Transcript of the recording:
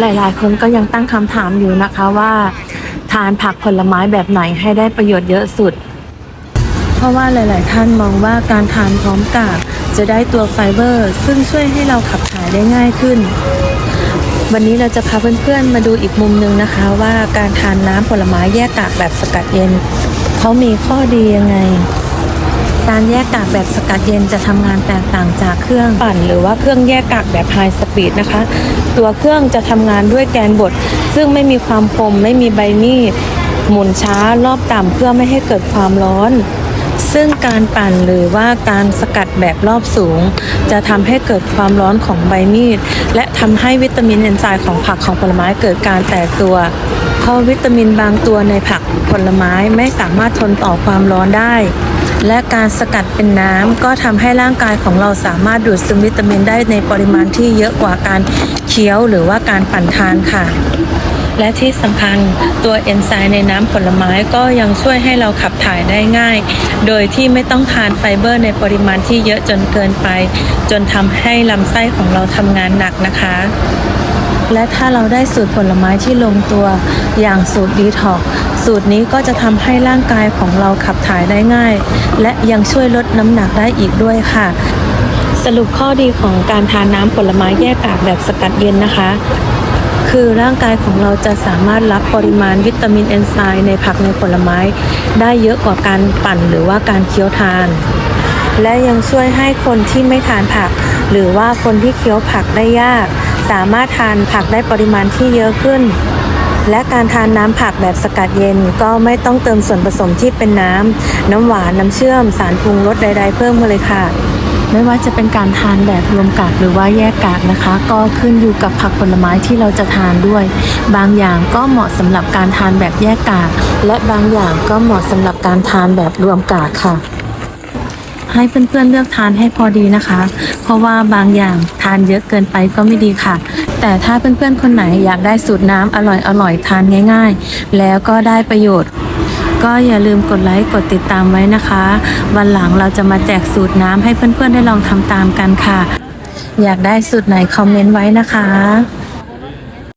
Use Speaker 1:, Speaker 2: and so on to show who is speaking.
Speaker 1: หลาย ๆ คนก็ยังตั้งคำถามอยู่นะคะว่า ทานผักผลไม้แบบไหนให้ได้ประโยชน์เยอะสุด เพราะว่าหลาย ๆ ท่านมองว่าการทานพร้อมกากจะได้ตัวไฟเบอร์ ซึ่งช่วยให้เราขับถ่ายได้ง่ายขึ้น วันนี้เราจะพาเพื่อน ๆ มาดูอีกมุมหนึงนะคะ ว่าการทานน้ำผลไม้แยกกากแบบสกัดเย็นเขามีข้อดียังไง การแยกกากแบบสกัดเย็นจะทำงานแตกต่างจากเครื่องปั่น หรือว่าเครื่องแยกกากแบบไฮสปีดนะคะ ตัวเครื่องจะทำงานด้วยแกนบด ซึ่งไม่มีความคมไม่มีใบมีดหมุนช้ารอบต่ำเพื่อไม่ให้เกิดความร้อน ซึ่งการปั่นหรือว่าการสกัดแบบรอบสูง จะทำให้เกิดความร้อนของใบมีด และทำให้วิตามินเอนไซม์ของผักของผลไม้เกิดการแตกตัวเพราะวิตามินบางตัวในผักผลไม้ไม่สามารถทนต่อความร้อนได้ และการสกัดเป็นน้ำก็ทำให้ร่างกายของเราสามารถดูดซึมวิตามินได้ในปริมาณที่เยอะกว่าการเคี้ยวหรือว่าการปั่นทานค่ะ และที่สำคัญตัวเอนไซม์ในน้ำผลไม้ก็ยังช่วยให้เราขับถ่ายได้ง่าย โดยที่ไม่ต้องทานไฟเบอร์ในปริมาณที่เยอะจนเกินไป จนทำให้ลำไส้ของเราทำงานหนักนะคะและถ้าเราได้สูตรผลไม้ที่ลงตัวอย่างสูตรดีท็อก สูตรนี้ก็จะทำให้ร่างกายของเราขับถ่ายได้ง่าย และยังช่วยลดน้ำหนักได้อีกด้วยค่ะ สรุปข้อดีของการทานน้ำผลไม้แยกกากแบบสกัดเย็นนะคะ คือร่างกายของเราจะสามารถรับปริมาณวิตามินเอนไซม์ในผักในผลไม้ ได้เยอะกว่าการปั่นหรือว่าการเคี้ยวทาน และยังช่วยให้คนที่ไม่ทานผัก หรือว่าคนที่เคี้ยวผักได้ยาก สามารถทานผักได้ปริมาณที่เยอะขึ้น และการทานน้ำผักแบบสกัดเย็น ก็ไม่ต้องเติมส่วนผสมที่เป็นน้ำ น้ำหวาน น้ำเชื่อม สารปรุงรสใด ๆ เพิ่มมาเลยค่ะ ไม่ว่าจะเป็นการทานแบบรวมกากหรือว่าแยกกากนะคะ ก็ขึ้นอยู่กับผักผลไม้ที่เราจะทานด้วย บางอย่างก็เหมาะสำหรับการทานแบบแยกกาก และบางอย่างก็เหมาะสำหรับการทานแบบรวมกากค่ะให้เพื่อนๆเลือกทานให้พอดีนะคะ เพราะว่าบางอย่างทานเยอะเกินไปก็ไม่ดีค่ะ แต่ถ้าเพื่อนๆคนไหนอยากได้สูตรน้ำอร่อยอร่อยทานง่าย ๆ แล้วก็ได้ประโยชน์ ก็อย่าลืมกดไลค์กดติดตามไว้นะคะ วันหลังเราจะมาแจกสูตรน้ำให้เพื่อนๆได้ลองทำตามกันค่ะ อยากได้สูตรไหนคอมเมนต์ไว้นะคะ